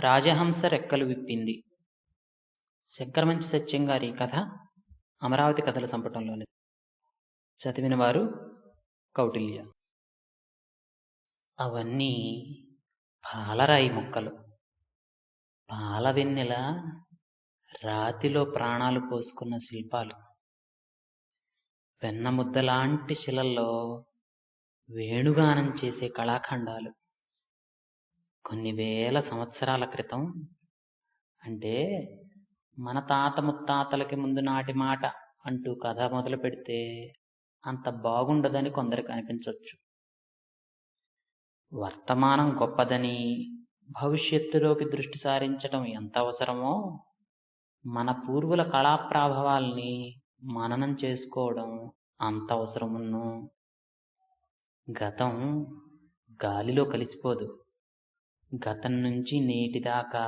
రాజహంస రెక్కలు విప్పింది. శంకరమంచి సత్యం గారి కథ అమరావతి కథల సంపుటంలోని చదివిన వారు కౌటిల్య. అవన్నీ పాలరాయి మొక్కలు. పాల వెన్నెల రాతిలో ప్రాణాలు పోసుకున్న శిల్పాలు. వెన్నముద్దలాంటి శిలల్లో వేణుగానం చేసే కళాఖండాలు. కొన్ని వేల సంవత్సరాల క్రితం అంటే మన తాత ముత్తాతలకి ముందు నాటి మాట అంటూ కథ మొదలు పెడితే అంత బాగుండదని కొందరికి అనిపించవచ్చు వర్తమానం గొప్పదని భవిష్యత్తులోకి దృష్టి సారించటం ఎంత అవసరమో మన పూర్వుల కళాప్రాభవాల్ని మననం చేసుకోవడం అంత అవసరమున్నో గతం గాలిలో కలిసిపోదు. గతం నుంచి నేటి దాకా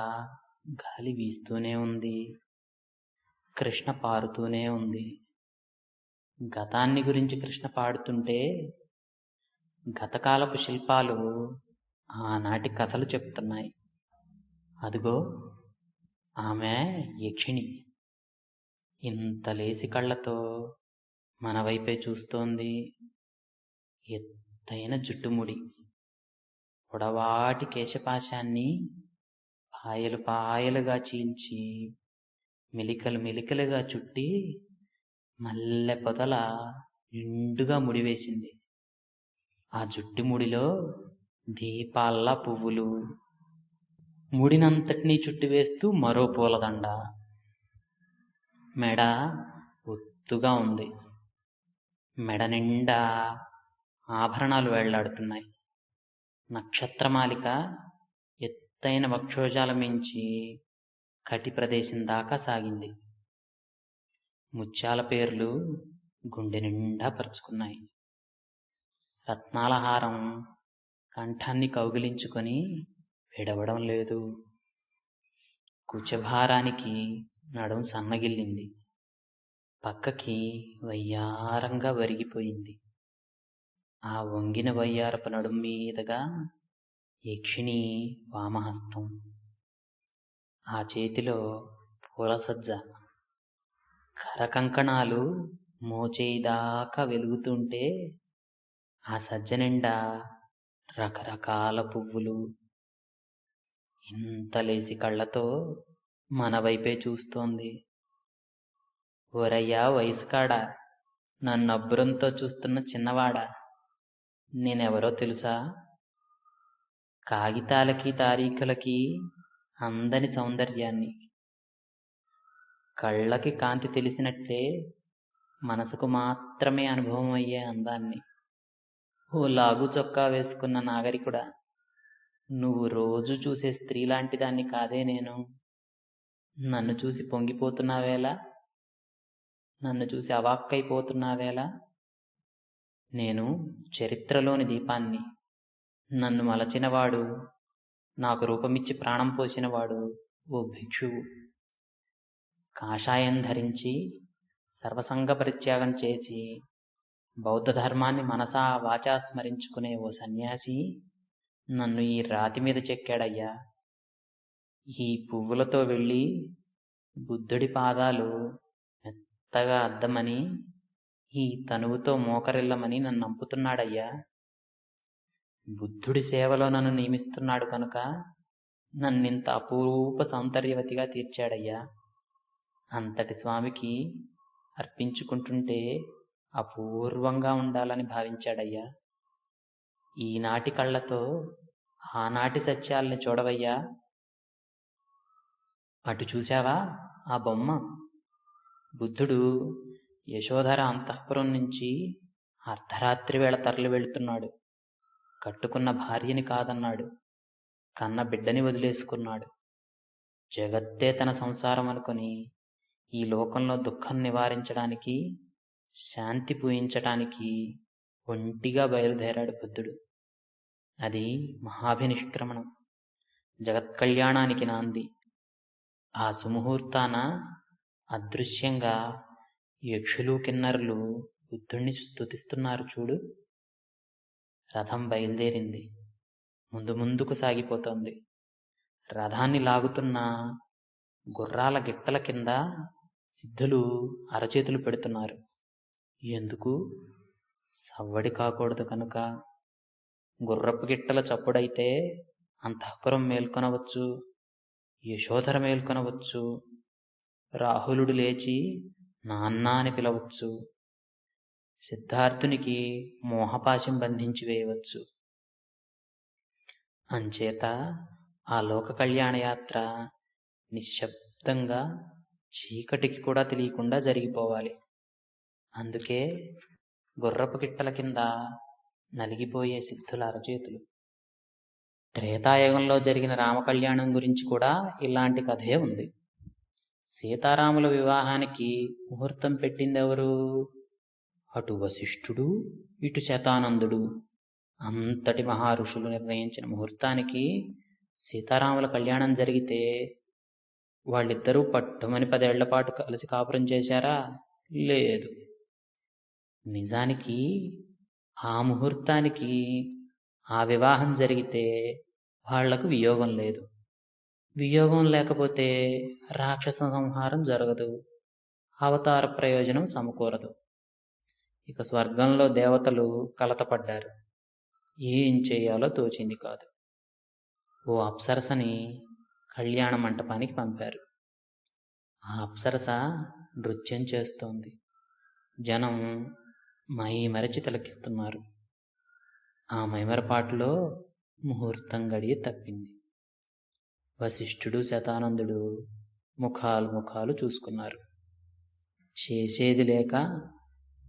గాలి వీస్తూనే ఉంది. కృష్ణ పారుతూనే ఉంది. గతాన్ని గురించి కృష్ణ పాడుతుంటే గతకాలపు శిల్పాలు ఆనాటి కథలు చెప్తున్నాయి అదిగో ఆమె యక్షిణి. ఇంత లేసి కళ్ళతో మన వైపే చూస్తోంది. ఎత్తైన జుట్టుముడి. పొడవాటి కేశపాశాన్ని పాయలు పాయలుగా చీల్చి మెలికలు మెలికలుగా చుట్టి మల్లె పొదల నిండుగా ముడివేసింది ఆ జుట్టు ముడిలో దీపాల్లా పువ్వులు. ముడినంతటినీ చుట్టివేస్తూ మరో పూలదండ. మెడ ఒత్తుగా ఉంది. మెడ నిండా ఆభరణాలు వెళ్ళాడుతున్నాయి. నక్షత్రమాలిక ఎత్తైన వక్షోజాలమించి కటి ప్రదేశం దాకా సాగింది. ముత్యాల పేర్లు గుండె నిండా పరుచుకున్నాయి. రత్నాల హారం కంఠాన్ని కౌగిలించుకొని విడవడం లేదు. కుచభారానికి నడుం సన్నగిల్లింది. పక్కకి వయ్యారంగా వరిగిపోయింది. ఆ వంగిన వయ్యారపు నడుం మీదుగా యక్షిణి వామహస్తం. ఆ చేతిలో పూలసజ్జ. కరకంకణాలు మోచేయిదాకా వెలుగుతుంటే ఆ సజ్జ నిండా రకరకాల పువ్వులు. ఇంత లేసి కళ్ళతో మన వైపే చూస్తోంది. ఓరయ్యా వయసుకాడా? నన్ను అబ్బురంతో చూస్తున్న చిన్నవాడా? నేనెవరో తెలుసా? కాగితాలకి తారీఖులకి అందని సౌందర్యాన్ని. కళ్ళకి కాంతి తెలిసినట్లే మనసుకు మాత్రమే అనుభవం అయ్యే అందాన్ని. ఓ లాగు చొక్కా వేసుకున్న నాగరికుడా నువ్వు రోజు చూసే స్త్రీ లాంటి దాన్ని కాదే నేను. నన్ను చూసి పొంగిపోతున్నావేలా? నన్ను చూసి అవాక్కైపోతున్నావేలా? నేను చరిత్రలోని దీపాన్ని. నన్ను మలచినవాడు నాకు రూపమిచ్చి ప్రాణం పోసినవాడు ఓ భిక్షువు. కాషాయం ధరించి సర్వసంగ పరిత్యాగం చేసి బౌద్ధ ధర్మాన్ని మనసా వాచా స్మరించుకునే ఓ సన్యాసి నన్ను ఈ రాతి మీద చెక్కాడయ్యా. ఈ పువ్వులతో వెళ్ళి బుద్ధుడి పాదాలు మెత్తగా అద్దమని ఈ తనువుతో మోకరిల్లమని నన్ను నంపుతున్నాడయ్యా బుద్ధుడి సేవలో నన్ను నియమిస్తున్నాడు కనుక నన్నింత అపూరూప సౌందర్యవతిగా తీర్చాడయ్యా. అంతటి స్వామికి అర్పించుకుంటుంటే అపూర్వంగా ఉండాలని భావించాడయ్యా. ఈనాటి కళ్ళతో ఆనాటి సత్యాల్ని చూడవయ్యా. అటు చూశావా ఆ బొమ్మ? బుద్ధుడు యశోధర అంతఃపురం నుంచి అర్ధరాత్రి వేళ తరలి వెళుతున్నాడు. కట్టుకున్న భార్యని కాదన్నాడు. కన్న బిడ్డని వదిలేసుకున్నాడు. జగత్తే తన సంసారం అనుకుని ఈ లోకంలో దుఃఖం నివారించడానికి శాంతి పూయించటానికి ఒంటిగా బయలుదేరాడు బుద్ధుడు. అది మహాభినిష్క్రమణం. జగత్కళ్యాణానికి నాంది. ఆ సుముహూర్తాన అదృశ్యంగా యక్షులు కిన్నరులు బుద్ధుణ్ణి స్తుతిస్తున్నారు చూడు. రథం బయలుదేరింది. ముందు ముందుకు సాగిపోతోంది. రథాన్ని లాగుతున్న గుర్రాల గిట్టల కింద సిద్ధులు అరచేతులు పెడుతున్నారు. ఎందుకు? సవ్వడి కాకూడదు కనుక. గుర్రపు గిట్టల చప్పుడైతే అంతఃపురం మేల్కొనవచ్చు యశోధర మేల్కొనవచ్చు. రాహులుడు లేచి నాన్న అని పిలవచ్చు. సిద్ధార్థునికి మోహపాశం బంధించి వేయవచ్చు. అంచేత ఆ లోక కళ్యాణ యాత్ర నిశ్శబ్దంగా చీకటికి కూడా తెలియకుండా జరిగిపోవాలి. అందుకే గుర్రపు గిట్టల కింద నలిగిపోయే సిద్ధుల అరచేతులు. త్రేతాయుగంలో జరిగిన రామకళ్యాణం గురించి కూడా ఇలాంటి కథే ఉంది. సీతారాముల వివాహానికి ముహూర్తం పెట్టిందెవరు? అటు వశిష్ఠుడు ఇటు శతానందుడు. అంతటి మహారుషులు నిర్ణయించిన ముహూర్తానికి సీతారాముల కళ్యాణం జరిగితే వాళ్ళిద్దరూ పట్టుమని పదేళ్ళ పాటు కలిసి కాపురం చేశారా? లేదు. నిజానికి ఆ ముహూర్తానికి ఆ వివాహం జరిగితే వాళ్ళకు వియోగం లేదు. వియోగం లేకపోతే రాక్షస సంహారం జరగదు. అవతార ప్రయోజనం సమకూరదు. ఇక స్వర్గంలో దేవతలు కలతపడ్డారు. ఏం చేయాలో తోచింది కాదు. ఓ అప్సరసని కళ్యాణ మంటపానికి పంపారు. ఆ అప్సరస నృత్యం చేస్తోంది. జనం మై మరచి తిలకిస్తున్నారు. ఆ మైమరపాటులో ముహూర్తం గడియ తప్పింది. వశిష్ఠుడు శతానందుడు ముఖాలు ముఖాలు చూసుకున్నారు. చేసేది లేక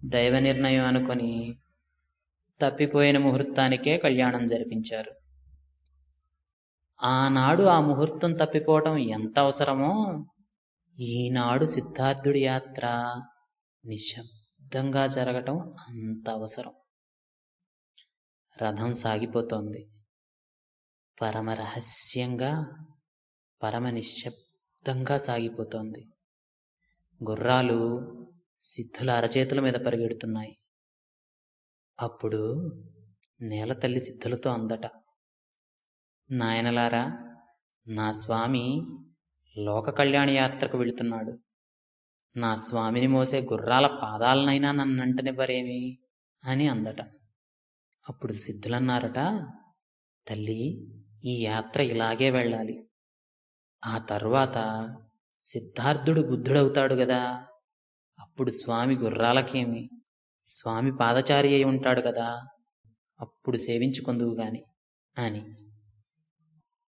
దైవ నిర్ణయం అనుకొని తప్పిపోయిన ముహూర్తానికే కళ్యాణం జరిపించారు. ఆనాడు ఆ ముహూర్తం తప్పిపోవటం ఎంత అవసరమో ఈనాడు సిద్ధార్థుడి యాత్ర నిశ్శబ్దంగా జరగటం అంత అవసరం. రథం సాగిపోతోంది. పరమ రహస్యంగా పరమ నిశ్శబ్దంగా సాగిపోతోంది. గుర్రాలు సిద్ధుల అరచేతుల మీద పరిగెడుతున్నాయి. అప్పుడు నేల తల్లి సిద్ధులతో అందట. నాయనలారా నా స్వామి లోక కళ్యాణ యాత్రకు వెళుతున్నాడు. నా స్వామిని మోసే గుర్రాల పాదాలనైనా నన్నంటనివ్వరేమి అని అందట. అప్పుడు సిద్ధులన్నారట తల్లి ఈ యాత్ర ఇలాగే వెళ్ళాలి. ఆ తర్వాత సిద్ధార్థుడు బుద్ధుడవుతాడు కదా అప్పుడు స్వామి గుర్రాలకేమి? స్వామి పాదచారి అయి ఉంటాడు కదా అప్పుడు సేవించుకొందువు గాని అని.